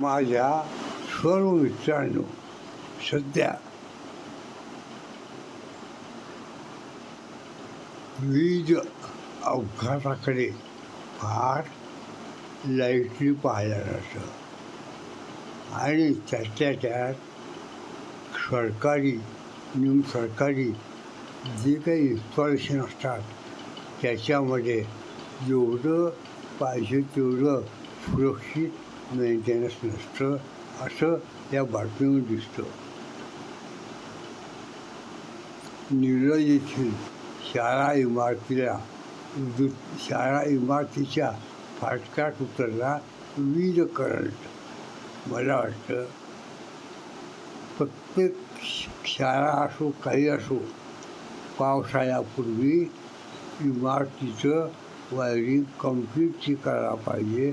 माझ्या सर्व मित्रांनो सध्या वीज अपघाताकडे फार लाईटली पाहायला जातं आणि त्यातल्या त्यात सरकारी निम सरकारी जे काही इन्स्टॉलेशन असतात त्याच्यामध्ये जेवढं पाहिजे तेवढं सुरक्षित मेंटेनन्स नसतं असं या बातमीवर दिसतं. निरज येथील शाळा इमारतीला विद्युत शाळा इमारतीच्या फाटकात उतरला वीज करंट. मला वाटतं प्रत्येक शाळा असो काही असो पावसाळ्यापूर्वी इमारतीचं वायरिंग कम्प्लीटची करायला पाहिजे.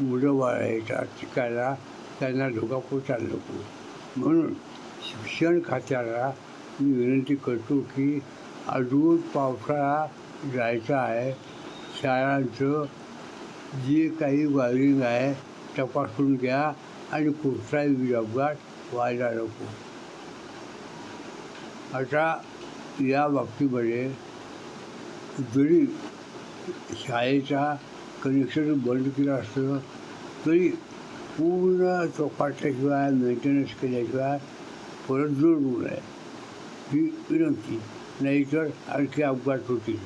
मुलं वाळायचा शिकायला त्यांना धोकापूर चाललो नको म्हणून शिक्षण खात्याला मी विनंती करतो की अजून पावसाळा जायचा आहे. शाळांचं जे काही वायरिंग आहे तपासून घ्या आणि कुठलाही अपघात व्हायला नको. आता या बाबतीमध्ये जरी शाळेचा कनेक्शन बंद केलं असतं तरी पूर्ण चौपाटल्याशिवाय मेंटेनन्स केल्याशिवाय परत जोडू आहे ही विनंती नाहीतर आणखी अपघात होतील.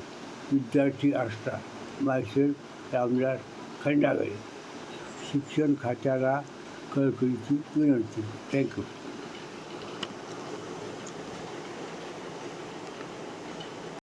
विद्यार्थी असता मायसेल रामदास खंडागळे. शिक्षण खात्याला कळकळीची विनंती. थँक्यू